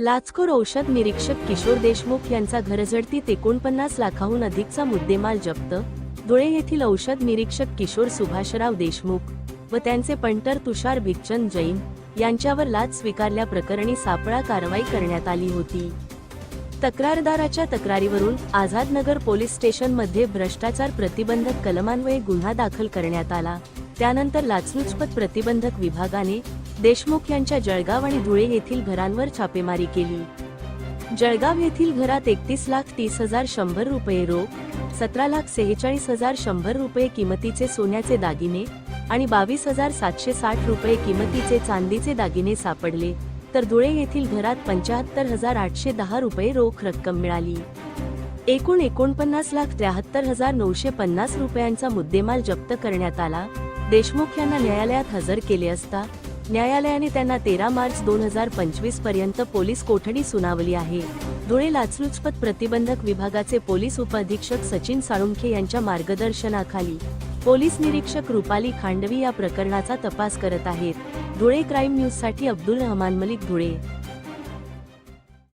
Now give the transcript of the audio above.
लाचखोर औषध निरीक्षक किशोर देशमुख यांचा घरझडतीत एकोणपन्नास लाखाहून अधिकचा मुद्देमाल जप्त. धुळे येथील औषध निरीक्षक किशोर सुभाषराव देशमुख व त्यांचे पंटर तुषार भिकचंद जैन यांच्यावर लाच स्वीकारल्या प्रकरणी सापळा कारवाई करण्यात आली होती. तक्रारदाराच्या तक्रारीवरून आझादनगर पोलीस स्टेशनमध्ये भ्रष्टाचार प्रतिबंधक कलमान्वये गुन्हा दाखल करण्यात आला. त्यानंतर लाचलुचपत प्रतिबंधक विभागाने देशमुख यांच्या जळगाव आणि धुळे येथील घरांवर छापेमारी केली. जळगाव येथील घरात एकतीस लाख तीस हजार शंभर रुपये रोख सतरा लाख सेहेचाळीस हजार शंभर रुपये किमतीचे सोन्याचे दागिने आणि बावीस हजार सातशे साठ रुपये किमतीचे चांदीचे दागिने सापडले तर धुळे येथील घरात पंचाहत्तर हजार आठशे दहा रुपये रोख रक्कम मिळाली. एकूण एकोणपन्नास लाख त्र्याहत्तर हजार नऊशे पन्नास रुपयांचा मुद्देमाल जप्त करण्यात आला देशमुख यांना न्यायालयात हजर केले असता न्यायालयाने त्यांना तेरा मार्च दोन हजार पंचवीसपर्यंत पोलीस कोठडी सुनावली आहे. धुळे लाचलुचपत प्रतिबंधक विभागाचे पोलीस उपअधीक्षक सचिन साळुंखे यांच्या मार्गदर्शनाखाली पोलीस निरीक्षक रुपाली खांडवी या प्रकरणाचा तपास करत आहेत. धुळे क्राईम न्यूजसाठी अब्दुल रहमान मलिक धुळे.